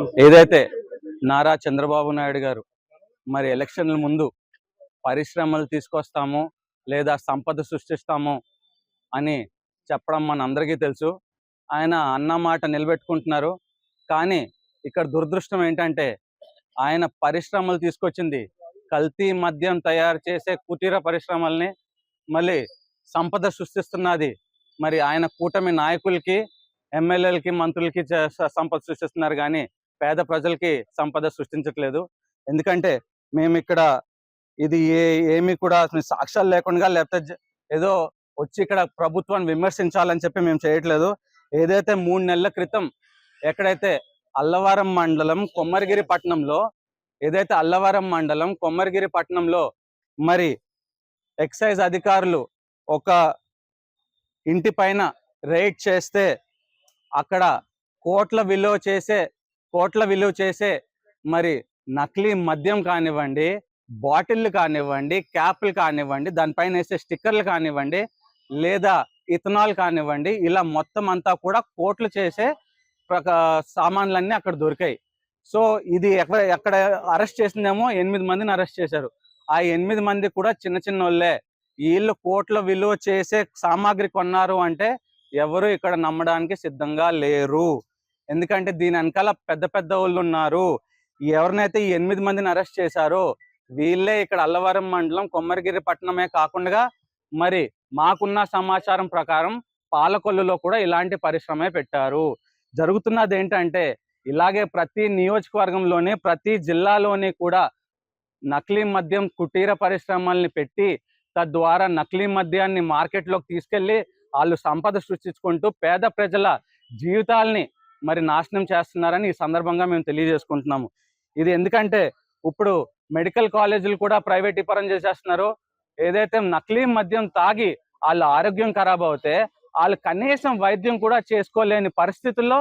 ఏదైతే నారా చంద్రబాబు నాయుడు గారు మరి ఎలక్షన్ల ముందు పరిశ్రమలు తీసుకొస్తాము లేదా సంపద సృష్టిస్తాము అని చెప్పడం మన అందరికీ తెలుసు. ఆయన అన్న మాట నిలబెట్టుకుంటున్నారు. కానీ ఇక్కడ దురదృష్టం ఏంటంటే ఆయన పరిశ్రమలు తీసుకొచ్చింది కల్తీ మద్యం తయారు చేసే కుటీర పరిశ్రమల్ని మళ్ళీ సంపద సృష్టిస్తున్నది. మరి ఆయన కూటమి నాయకులకి ఎమ్మెల్యేలకి మంత్రులకి చే- సంపద సృష్టిస్తున్నారు. కానీ పేద ప్రజలకి సంపద సృష్టించట్లేదు. ఎందుకంటే మేము ఇక్కడ ఇది ఏ ఏమి కూడా సాక్ష్యాలు లేకుండా లేకపోతే ఏదో వచ్చి ఇక్కడ ప్రభుత్వాన్ని విమర్శించాలని చెప్పి మేము చేయట్లేదు. ఏదైతే మూడు నెలల క్రితం ఎక్కడైతే అల్లవరం మండలం కొమ్మరిగిరి పట్టణంలో ఏదైతే అల్లవరం మండలం కొమ్మరిగిరి పట్టణంలో మరి ఎక్సైజ్ అధికారులు ఒక ఇంటి పైన రైడ్ చేస్తే అక్కడ కోట్ల విలువ చేసే కోట్ల విలువ చేసే మరి నకిలీ మద్యం కానివ్వండి బాటిళ్ళు కానివ్వండి క్యాప్లు కానివ్వండి దానిపైన వేసే స్టిక్కర్లు కానివ్వండి లేదా ఇథనాల్ కానివ్వండి ఇలా మొత్తం అంతా కూడా కోట్లు చేసే సామాన్లన్నీ అక్కడ దొరికాయి. సో ఇది ఎక్కడ ఎక్కడ అరెస్ట్ చేసిందేమో ఎనిమిది మందిని అరెస్ట్ చేశారు. ఆ ఎనిమిది మంది కూడా చిన్న చిన్న వాళ్ళే వీళ్ళు కోట్ల విలువ చేసే సామాగ్రి కొన్నారు అంటే ఎవరు ఇక్కడ నమ్మడానికి సిద్ధంగా లేరు. ఎందుకంటే దీని వెనకాల పెద్ద పెద్ద వాళ్ళు ఉన్నారు. ఎవరినైతే ఈ ఎనిమిది మందిని అరెస్ట్ చేశారో వీళ్ళే ఇక్కడ అల్లవరం మండలం కొమ్మరిగిరి పట్టణమే కాకుండా మరి మాకున్న సమాచారం ప్రకారం పాలకొల్లులో కూడా ఇలాంటి పరిశ్రమే పెట్టారు. జరుగుతున్నది ఏంటంటే ఇలాగే ప్రతి నియోజకవర్గంలోనే ప్రతి జిల్లాలోని కూడా నకిలీ మద్యం కుటీర పరిశ్రమల్ని పెట్టి తద్వారా నకిలీ మద్యాన్ని మార్కెట్లోకి తీసుకెళ్ళి వాళ్ళు సంపద సృష్టించుకుంటూ పేద ప్రజల జీవితాల్ని మరి నాశనం చేస్తున్నారని ఈ సందర్భంగా మేము తెలియజేసుకుంటున్నాము. ఇది ఎందుకంటే ఇప్పుడు మెడికల్ కాలేజీలు కూడా ప్రైవేటీకరణ చేసేస్తున్నారు. ఏదైతే నకిలీ మద్యం తాగి వాళ్ళ ఆరోగ్యం ఖరాబ్ అవుతే వాళ్ళు కనీసం వైద్యం కూడా చేసుకోలేని పరిస్థితుల్లో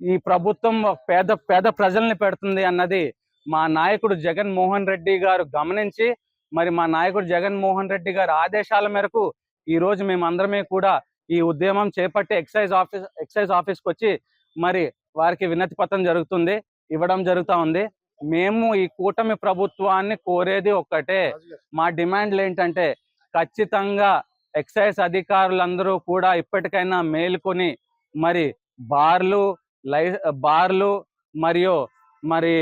ఈ ప్రభుత్వం పేద పేద ప్రజల్ని పెడుతుంది అన్నది మా నాయకుడు జగన్ మోహన్ రెడ్డి గారు గమనించి మరి మా నాయకుడు జగన్ మోహన్ రెడ్డి గారి ఆదేశాల మేరకు ఈ రోజు మేమందరమే కూడా ఈ ఉద్యమం చేపట్టి ఎక్సైజ్ ఆఫీస్ ఎక్సైజ్ ఆఫీస్కి వచ్చి మరి వారికి వినతి పత్రం జరుగుతుంది ఇవ్వడం జరుగుతూ ఉంది. మేము ఈ కూటమి ప్రభుత్వాన్ని కోరేది ఒక్కటే మా డిమాండ్లు ఏంటంటే ఖచ్చితంగా ఎక్సైజ్ అధికారులందరూ కూడా ఇప్పటికైనా మేలుకొని మరి బార్లు లై బార్లు మరియు మరి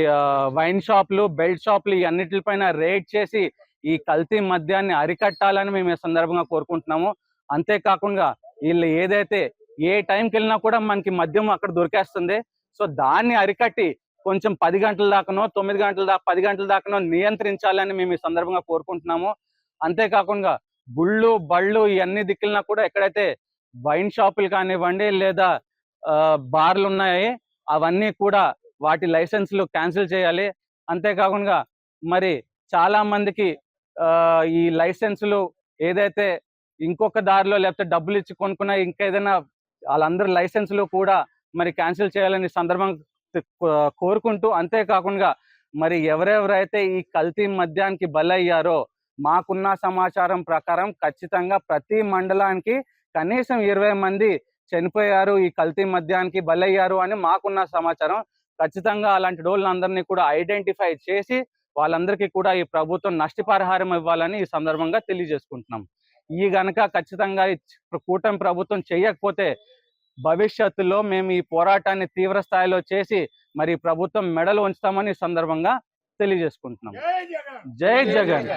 వైన్ షాప్లు బెల్ట్ షాప్లు ఇవన్నిటిపైన అన్నిటిపైన రేడ్ చేసి ఈ కల్తీ మద్యాన్ని అరికట్టాలని మేము ఈ సందర్భంగా కోరుకుంటున్నాము. అంతేకాకుండా వీళ్ళు ఏదైతే ఏ టైంకి వెళ్ళినా కూడా మనకి మద్యం అక్కడ దొరికేస్తుంది. సో దాన్ని అరికట్టి కొంచెం పది గంటల దాకానో తొమ్మిది గంటల దాకా పది గంటల దాకానో నియంత్రించాలని మేము ఈ సందర్భంగా కోరుకుంటున్నాము. అంతేకాకుండా గుళ్ళు బళ్ళు ఇవన్నీ దిక్కులనా కూడా ఎక్కడైతే వైన్ షాపులు కానివ్వండి లేదా ఆ, బార్లు ఉన్నాయి అవన్నీ కూడా వాటి లైసెన్స్లు క్యాన్సిల్ చేయాలి. అంతేకాకుండా మరి చాలా మందికి ఆ, ఈ లైసెన్సులు ఏదైతే ఇంకొక దారిలో లేకపోతే డబ్బులు ఇచ్చి కొనుక్కున్న ఇంకేదైనా వాళ్ళందరి లైసెన్సులు కూడా మరి క్యాన్సిల్ చేయాలని సందర్భం కోరుకుంటూ అంతేకాకుండా మరి ఎవరెవరైతే ఈ కల్తీ మద్యానికి బలయ్యారో మాకున్న సమాచారం ప్రకారం ఖచ్చితంగా ప్రతి మండలానికి కనీసం ఇరవై మంది చనిపోయారు ఈ కల్తీ మద్యానికి బలయ్యారు అని మాకున్న సమాచారం. ఖచ్చితంగా అలాంటి డోళ్ళందరినీ కూడా ఐడెంటిఫై చేసి వాళ్ళందరికీ కూడా ఈ ప్రభుత్వం నష్టపరిహారం ఇవ్వాలని ఈ సందర్భంగా తెలియజేసుకుంటున్నాం. ఈ గనక ఖచ్చితంగా కూటమి ప్రభుత్వం చేయకపోతే భవిష్యత్తులో మేము ఈ పోరాటాన్ని తీవ్ర స్థాయిలో చేసి మరి ప్రభుత్వం మెడలు ఉంచుతామని ఈ సందర్భంగా తెలియజేసుకుంటున్నాం. జై జగన్.